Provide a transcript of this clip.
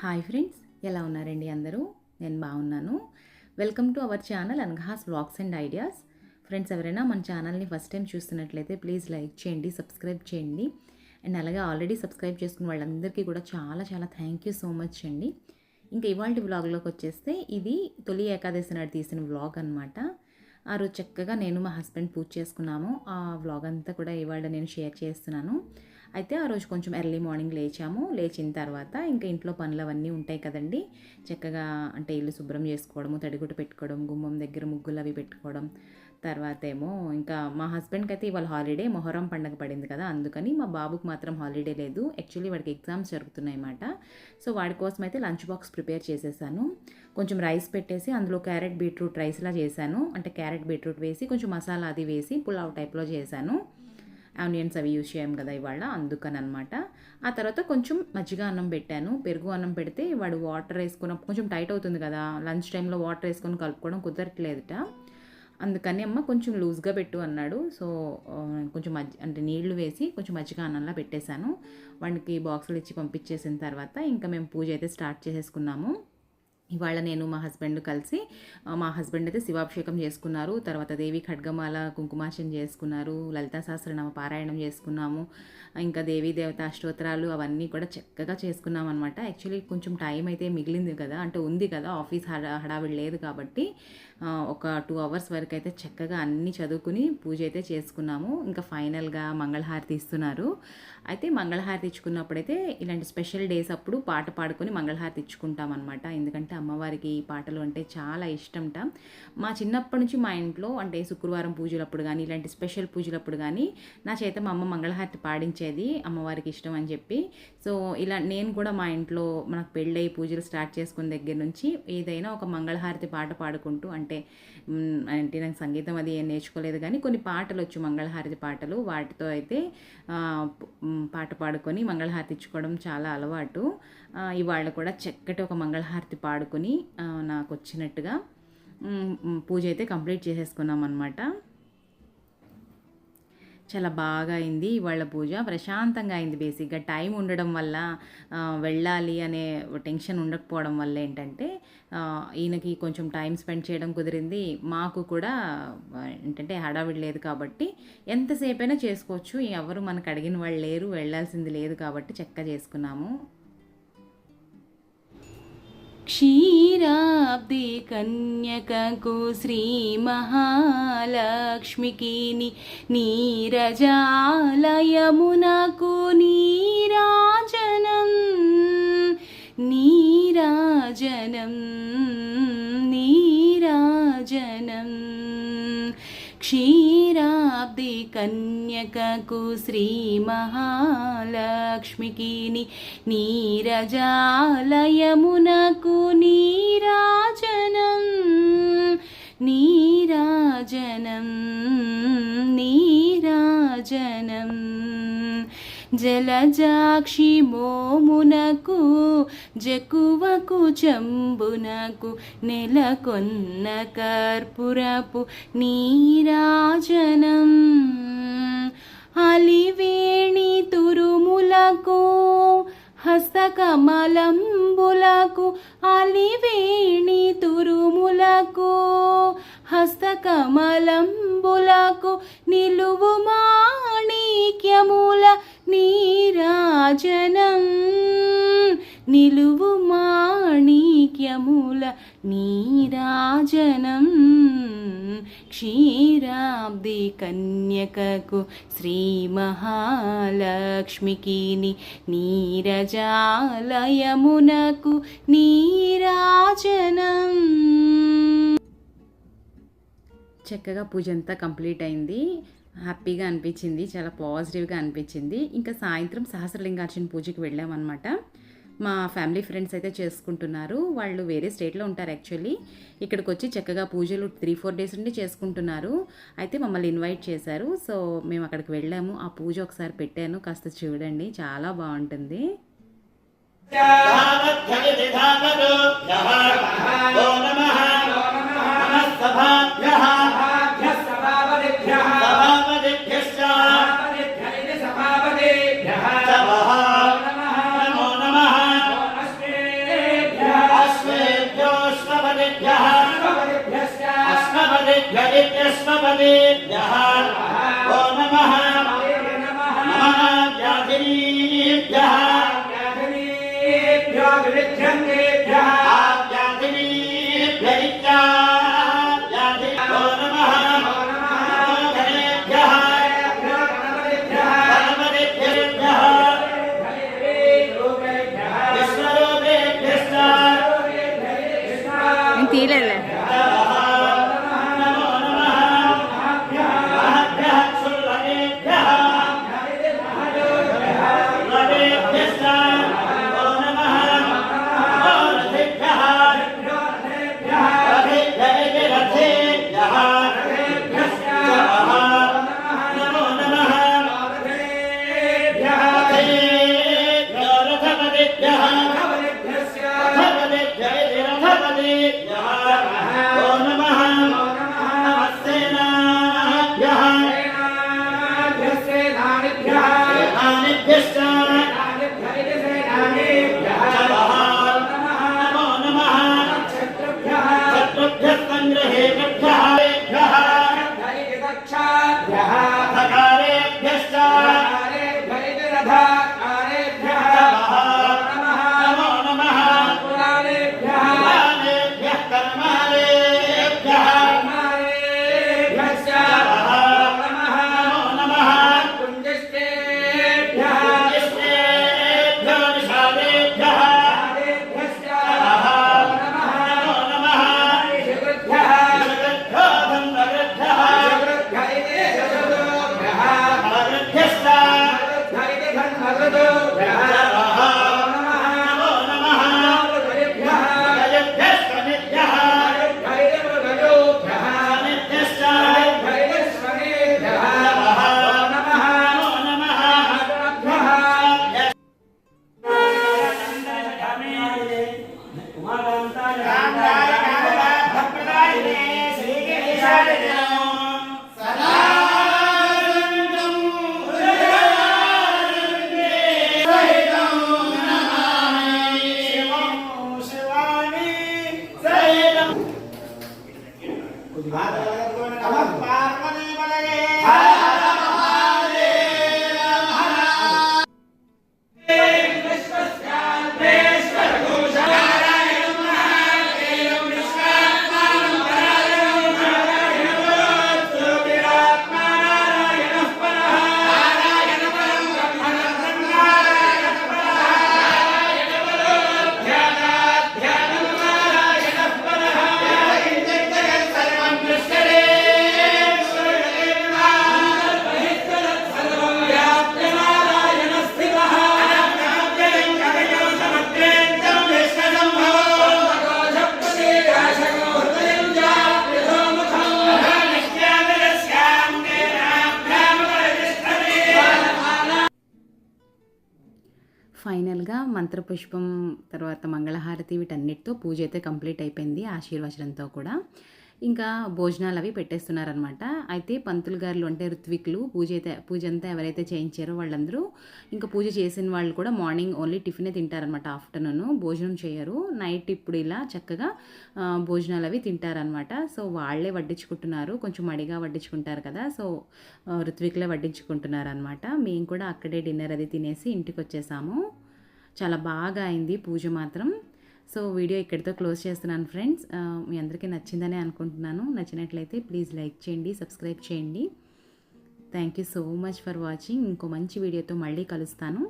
Hi friends ఎలా ఉన్నారండి అందరూ? నేను బాగున్నాను. వెల్కమ్ టు అవర్ ఛానల్ అన్ఘాస్ వ్లాగ్స్ అండ్ ఐడియాస్. ఫ్రెండ్స్ ఎవరైనా మన ఛానల్ని ఫస్ట్ టైం చూస్తున్నట్లయితే ప్లీజ్ లైక్ చేయండి సబ్స్క్రైబ్ చేయండి. అండ్ అలాగే ఆల్రెడీ సబ్స్క్రైబ్ చేసుకున్న వాళ్ళందరికీ కూడా చాలా చాలా థ్యాంక్ యూ సో మచ్ అండి. ఇంకా ఇవాళ వ్లాగ్లోకి వచ్చేస్తే ఇది తొలి ఏకాదశి నాడు తీసిన వ్లాగ్ అనమాట ఆ రోజు చక్కగా నేను మా హస్బెండ్ పూజ చేసుకున్నాము. ఆ వ్లాగ్ అంతా కూడా ఇవాళ నేను షేర్ చేస్తున్నాను. అయితే ఆ రోజు కొంచెం ఎర్లీ మార్నింగ్ లేచాము. లేచిన తర్వాత ఇంకా ఇంట్లో పనులు అవన్నీ ఉంటాయి కదండి. చక్కగా అంటే ఇల్లు శుభ్రం చేసుకోవడము తడిగుట్టు పెట్టుకోవడం గుమ్మం దగ్గర ముగ్గులు అవి పెట్టుకోవడం. తర్వాత ఏమో ఇంకా మా హస్బెండ్కి అయితే ఇవాళ హాలిడే మొహరం పండగ పడింది కదా. అందుకని మా బాబుకి మాత్రం హాలిడే లేదు. యాక్చువల్లీ వాడికి ఎగ్జామ్స్ జరుగుతున్నాయి అన్నమాట సో వాడి కోసం అయితే లంచ్ బాక్స్ ప్రిపేర్ చేసేసాను. కొంచెం రైస్ పెట్టేసి అందులో క్యారెట్ బీట్రూట్ రైస్లా చేశాను. అంటే క్యారెట్ బీట్రూట్ వేసి కొంచెం మసాలా అది వేసి పులావ్ టైప్లో చేశాను. ఆనియన్స్ అవి యూజ్ చేయం కదా ఇవాళ అందుకని అనమాట ఆ తర్వాత కొంచెం మజ్జిగ అన్నం పెట్టాను. పెరుగు అన్నం పెడితే వాడు వాటర్ వేసుకున్న కొంచెం టైట్ అవుతుంది కదా లంచ్ టైంలో వాటర్ వేసుకొని కలుపుకోవడం కుదరట్లేదుట. అందుకని అమ్మ కొంచెం లూజ్గా పెట్టు అన్నాడు. సో కొంచెం మజ్జ అంటే నీళ్ళు వేసి కొంచెం మజ్జిగ అన్నంలా పెట్టేశాను. వాడికి బాక్సులు ఇచ్చి పంపించేసిన తర్వాత ఇంకా మేము పూజ అయితే స్టార్ట్ చేసేసుకున్నాము. ఇవాళ నేను మా హస్బెండ్ కలిసి మా హస్బెండ్ అయితే శివాభిషేకం చేసుకున్నారు. తర్వాత దేవి ఖడ్గమాల కుంకుమార్చన చేసుకున్నారు. లలితా సహస్రనామ పారాయణం చేసుకున్నాము. ఇంకా దేవీ దేవత అష్టోత్తరాలు అవన్నీ కూడా చక్కగా చేసుకున్నాం అనమాట యాక్చువల్లీ కొంచెం టైం అయితే మిగిలింది కదా అంటే ఉంది కదా ఆఫీస్ హడా హడావిడి లేదు కాబట్టి ఒక టూ అవర్స్ వరకు అయితే చక్కగా అన్నీ చదువుకుని పూజ అయితే చేసుకున్నాము. ఇంకా ఫైనల్గా మంగళహారతి ఇస్తున్నారు. అయితే మంగళహారతి ఇచ్చుకున్నప్పుడైతే ఇలాంటి స్పెషల్ డేస్ అప్పుడు పాట పాడుకొని మంగళహారతి ఇచ్చుకుంటాం అనమాట ఎందుకంటే అమ్మవారికి ఈ పాటలు అంటే చాలా ఇష్టంట. మా చిన్నప్పటి నుంచి మా ఇంట్లో అంటే శుక్రవారం పూజలప్పుడు కానీ ఇలాంటి స్పెషల్ పూజలప్పుడు కానీ నా చేత మా అమ్మ మంగళహారతి పాడించేది అమ్మవారికి ఇష్టం అని చెప్పి. సో ఇలా నేను కూడా మా ఇంట్లో మనకు పెళ్ళై పూజలు స్టార్ట్ చేసుకున్న దగ్గర నుంచి ఏదైనా ఒక మంగళహారతి పాట పాడుకుంటూ అంటే అంటే అంటే నాకు సంగీతం అది ఏం నేర్చుకోలేదు కానీ కొన్ని పాటలు వచ్చు మంగళహారతి పాటలు. వాటితో అయితే పాట పాడుకొని మంగళహారతి ఇచ్చుకోవడం చాలా అలవాటు. ఇవాళ కూడా చక్కటి ఒక మంగళహారతి పాడుకొని నాకు వచ్చినట్టుగా పూజ అయితే కంప్లీట్ చేసేసుకున్నాం అనమాట చాలా బాగా అయింది ఇవాళ పూజ. ప్రశాంతంగా అయింది బేసిక్గా. టైం ఉండడం వల్ల వెళ్ళాలి అనే టెన్షన్ ఉండకపోవడం వల్ల ఏంటంటే ఈయనకి కొంచెం టైం స్పెండ్ చేయడం కుదిరింది. మాకు కూడా ఏంటంటే హడావిడి లేదు కాబట్టి ఎంతసేపైనా చేసుకోవచ్చు. ఎవరు మనకు అడిగిన వాళ్ళు లేరు వెళ్ళాల్సింది లేదు కాబట్టి చక్కగా చేసుకున్నాము. క్షీరాబ్ది కన్యకకు శ్రీ మహాలక్ష్మికి నీరజాలయమునకు నీరాజనం నీరాజనం నీరాజనం క్షీరాబ్ది కన్యకకు శ్రీ మహాలక్ష్మికి నీరజాలయమునకు నీరాజనం నీరాజనం నీరాజనం. జలజాక్షి మోమునకు జకువకు చంబునకు నెలకొన్న కర్పురపు నీరాజనం. అలివేణి తురుములకు హస్తకమలంబులకు అలివేణి తురుములకు హస్తకమలంబులకు నిలువు మాణిక్యముల నీరాజనం నిలువు మాణిక్యముల నీరాజనం. క్షీరాబ్ది కన్యకకు శ్రీ మహాలక్ష్మికి నీరజాలయమునకు నీరాజనం. చక్కగా పూజ అంతా కంప్లీట్ అయింది. హ్యాపీగా అనిపించింది చాలా పాజిటివ్గా అనిపించింది. ఇంకా సాయంత్రం సహస్రలింగార్చన పూజకి వెళ్ళామన్నమాట. మా ఫ్యామిలీ ఫ్రెండ్స్ అయితే చేసుకుంటున్నారు. వాళ్ళు వేరే స్టేట్లో ఉంటారు యాక్చువల్లీ. ఇక్కడికి వచ్చి చక్కగా పూజలు త్రీ ఫోర్ డేస్ నుండి చేసుకుంటున్నారు. అయితే మమ్మల్ని ఇన్వైట్ చేశారు. సో మేము అక్కడికి వెళ్ళాము. ఆ పూజ ఒకసారి పెట్టాను. కాస్త చూడండి. చాలా బాగుంటుంది. వ్యాధినీభ్యः ఆవ్యాధినీభ్య ఇత్యా వ్యాధి ఓ నమః. గణేభ్యः గణపతిభ్యేభ్యः విశ్వరూపేభ్యశ్చ. నేను privada ఫైనల్గా మంత్రపుష్పం తర్వాత మంగళహారతి వీటన్నిటితో పూజ అయితే కంప్లీట్ అయిపోయింది ఆశీర్వచనంతో కూడా. ఇంకా భోజనాలు అవి పెట్టేస్తున్నారనమాట అయితే పంతులు గారులు అంటే ఋత్విక్లు పూజ అయితే పూజ అంతా ఎవరైతే చేయించారో వాళ్ళందరూ ఇంకా పూజ చేసిన వాళ్ళు కూడా మార్నింగ్ ఓన్లీ టిఫినే తింటారనమాట ఆఫ్టర్నూన్ భోజనం చేయరు. నైట్ ఇప్పుడు ఇలా చక్కగా భోజనాలు అవి తింటారనమాట సో వాళ్ళే వడ్డించుకుంటున్నారు కొంచెం మడిగా వడ్డించుకుంటారు కదా సో ఆ, ఋత్విక్లే వడ్డించుకుంటున్నారు అనమాట మేము కూడా అక్కడే డిన్నర్ అది తినేసి ఇంటికి వచ్చేసాము. చాలా బాగా అయింది పూజ మాత్రం. సో వీడియో ఇక్కడితో క్లోజ్ చేస్తున్నాను ఫ్రెండ్స్. మీ అందరికీ నచ్చిందని అనుకుంటున్నాను. నచ్చినట్లయితే ప్లీజ్ లైక్ చేయండి సబ్స్క్రైబ్ చేయండి. Thank you so much for watching. ఇంకో మంచి వీడియోతో మళ్ళీ కలుస్తాను.